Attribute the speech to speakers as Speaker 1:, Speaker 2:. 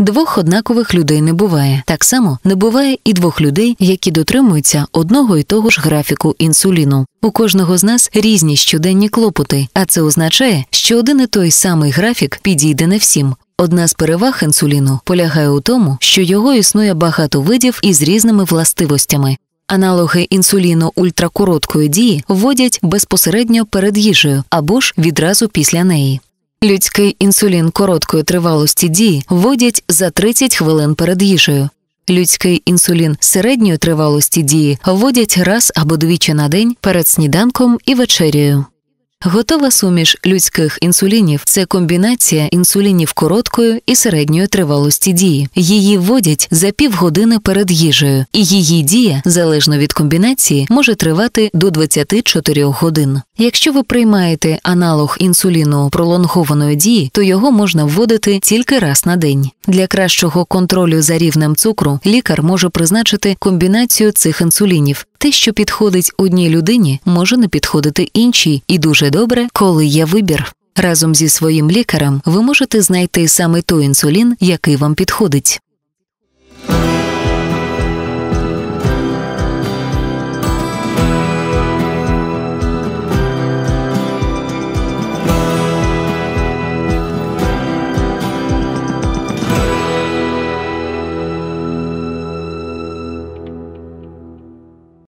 Speaker 1: Двох однакових людей не буває. Так само не буває і двох людей, які дотримуються одного і того ж графіку інсуліну. У кожного з нас різні щоденні клопоти, а це означає, що один і той самий графік підійде не всім. Одна з переваг інсуліну полягає у тому, що його існує багато видів із різними властивостями. Аналоги інсуліну ультракороткої дії вводять безпосередньо перед їжею або ж відразу після неї. Людський інсулін короткої тривалості дії вводять за 30 хвилин перед їжею. Людський інсулін середньої тривалості дії вводять раз або двічі на день перед сніданком і вечерєю. Готова суміш людських інсулінів це комбінація інсулінів короткої і середньої тривалості дії. Її вводять за півгодини перед їжею, і її дія, залежно від комбінації, може тривати до 24 годин. Якщо ви приймаєте аналог інсуліну пролонгованої дії, то його можна вводити тільки раз на день. Для кращого контролю за рівнем цукру лікар може призначити комбінацію цих інсулінів. Те, що підходить одній людині, може не підходити іншій, і дуже добре, коли є вибір. Разом зі своїм лікарем ви можете знайти саме той інсулін, який вам підходить.